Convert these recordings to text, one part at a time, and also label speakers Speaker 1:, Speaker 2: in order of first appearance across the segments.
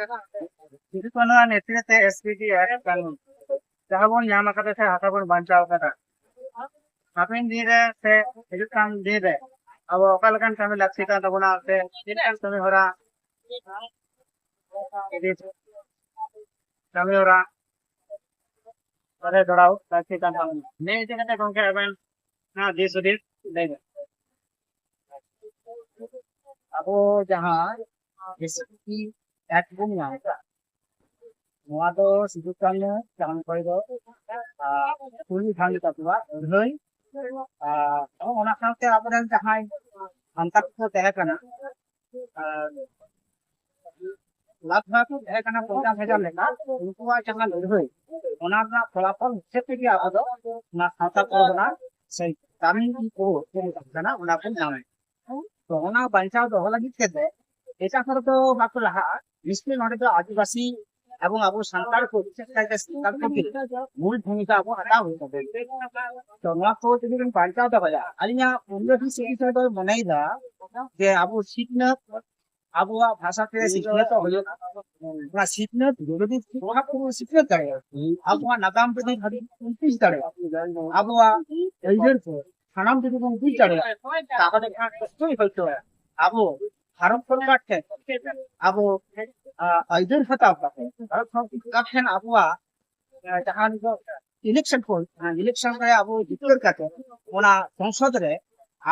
Speaker 1: હિન્દુત્વના નેતૃત્વે SPT act કાનૂન જહાબોન યામાકતે છે હાથાબોન બંચાવ કતા હાપિન દીરે છે હિન્દુસ્તાન દીરે अब ओकल कन समय लक्षिता तगुना से दिन समय हो रहा समय हो रहा अरे दौड़ाओ लक्षिता तगुना नहीं इसे कहते कौन के अपन ना देश उदित नहीं अब जहाँ इसकी ᱜᱚᱝᱠᱮ ᱟᱵᱮᱱ ᱱᱚᱣᱟ ᱫᱤᱥ ᱦᱩᱫᱤᱥ ᱞᱟᱹᱭ ᱵᱮᱱ
Speaker 2: ᱟᱵᱚ ᱡᱟᱦᱟᱸ ᱮᱥᱯᱤ ᱮᱠᱴ ᱵᱚᱱ ᱧᱟᱢ ᱟᱠᱟᱫᱟ ᱱᱚᱣᱟ ᱫᱚ ᱥᱤᱫᱩ ᱠᱟᱹᱱᱩ ᱡᱟᱦᱟᱸ ᱠᱚᱨᱮ ᱫᱚ ᱠᱩᱲᱤ ᱵᱷᱟᱜ ᱛᱟᱠᱚᱣᱟ ᱞᱟᱹᱲᱦᱟᱹᱭ ᱟᱨ ᱚᱱᱟ ᱥᱟᱶᱛᱮ ᱟᱵᱚᱨᱮᱱ ᱡᱟᱦᱟᱸᱭ ᱥᱟᱱᱛᱟᱲ ᱠᱚ ᱛᱟᱦᱮᱸ ᱠᱟᱱᱟ ᱟᱨ ᱞᱟᱠ ᱵᱷᱟᱜ ᱛᱟᱦᱮᱸ ᱠᱟᱱᱟ ᱯᱚᱧᱪᱟᱥ ᱦᱟᱡᱟᱨ ᱞᱮᱠᱟ ᱩᱱᱠᱩᱣᱟᱜ ᱡᱟᱦᱟᱸ ᱞᱟᱹᱲᱦᱟᱹᱭ ᱚᱱᱟ ᱨᱮᱱᱟᱜ ᱯᱷᱚᱞᱟᱯᱷᱚᱞ ᱦᱤᱥᱟᱹᱵ ᱛᱮᱜᱮ ᱟᱵᱚ ᱫᱚ ᱚᱱᱟ ᱥᱟᱶᱛᱟ ᱯᱚᱨᱜᱟᱱᱟ ᱥᱮ ᱠᱟᱹᱢᱤ ᱠᱚ ᱢᱮᱛᱟᱜ ᱠᱟᱱᱟ ᱚᱱᱟ ᱠᱚ ᱧᱟᱢᱮᱫ ᱛᱚ ᱚᱱᱟ ᱵᱟᱧᱪᱟᱣ ᱫᱚᱦᱚ ᱞᱟᱹᱜᱤᱫ ᱛᱮᱫᱚ এটা সাধারণত মাত্র মুসলিম অনেক আদিবাসী এবং আবু সাঁতার মূল ভূমিকা আবু আদা হয়ে থাকে তো নয়া খবর থেকে পাল্টা হতে পারে আলিয়া অন্যটি সেখানে তো মনেই দা যে আবু শিখনাথ আবহাওয়া ভাষাতে শিখনাথ হলো না। শিখনাথ যদি প্রভাব পুরো শিখনাথ দাঁড়ায় আবহাওয়া নাগাম প্রতি হাতি উনত্রিশ দাঁড়ায় আবহাওয়া এইদের সানাম থেকে উনত্রিশ দাঁড়ায় তাহলে কষ্টই আবহাওয়া भारत सरकार के अब इधर से आप भारत सरकार के अब जहाँ ইলেকশন হল ইলেকশন রে আবু জিতর কাতে ওনা সংসদ রে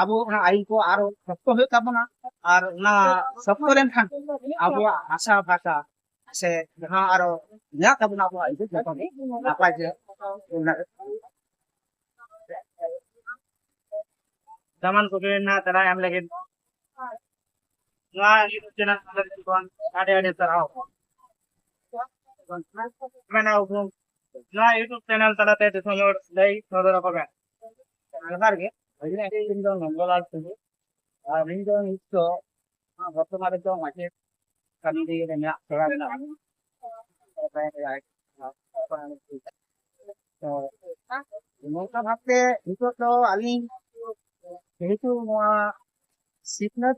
Speaker 2: আবু, ওনা আইন কো আরও শক্ত হয়ে তাবনা আর ওনা শক্ত রেন খান, আবু আশা ভাষা, সে জহা আরও না তাবনা আবু আইন তাবনি
Speaker 1: আপাই যে জামান কোকে না, তারা আমলাকে ᱤᱭᱩᱴᱩᱵ ᱪᱮᱱᱮᱞ ᱞᱟᱹᱜᱤᱫ ᱵᱚᱱ ᱟᱹᱰᱤ ᱟᱹᱰᱤ ᱥᱟᱨᱦᱟᱣ ᱢᱮᱱᱟ ᱩᱯᱨᱩᱢ ᱱᱚᱣᱟ ᱤᱭᱩᱴᱩᱵ ᱪᱮᱱᱮᱞ ᱛᱟᱞᱟᱛᱮ ᱫᱤᱥᱚᱢ ᱦᱚᱲ ᱞᱟᱹᱭ ᱥᱚᱫᱚᱨ ᱟᱠᱚ ᱵᱮᱱ
Speaker 2: ᱡᱚᱦᱟᱨ ᱜᱮ ᱤᱧ ᱫᱚ ᱱᱚᱱᱫᱚᱞᱟᱞ ᱴᱩᱰᱩ ᱟᱨ ᱤᱧ ᱫᱚ ᱱᱤᱛ ᱫᱚ ᱵᱚᱨᱛᱚᱢᱟᱱ ᱨᱮᱫᱚ ᱢᱟᱪᱮᱫ ᱠᱟᱹᱢᱤ ᱨᱮ ᱢᱮᱱᱟᱜ ᱛᱷᱚᱲᱟ ᱢᱮᱱᱟᱜᱼᱟ ᱛᱚ ᱱᱚᱝᱠᱟ ᱵᱷᱟᱵᱛᱮ ᱱᱤᱛᱚᱜ ᱫᱚ ᱟᱹᱞᱤᱧ ᱡᱮᱦᱮᱛᱩ ᱱᱚᱣᱟ ᱥᱤᱠᱷᱱᱟᱹᱛ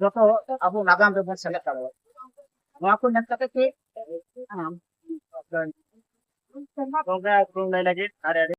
Speaker 2: ᱡᱚᱛᱚ ᱟᱵᱚ ᱱᱟᱜᱟᱢ ᱨᱮᱵᱚᱱ ᱥᱮᱞᱮᱫ ᱫᱟᱲᱮᱭᱟᱜᱼᱟ ᱱᱚᱣᱟ ᱠᱚ ᱧᱮᱞ ᱠᱟᱛᱮ ᱜᱮ ᱟᱢ
Speaker 1: ᱜᱚᱝᱠᱮ ᱩᱯᱨᱩᱢ ᱞᱟᱹᱭ ᱞᱟᱹᱜᱤᱫ ᱟᱹᱰᱤ ᱟᱹᱰᱤ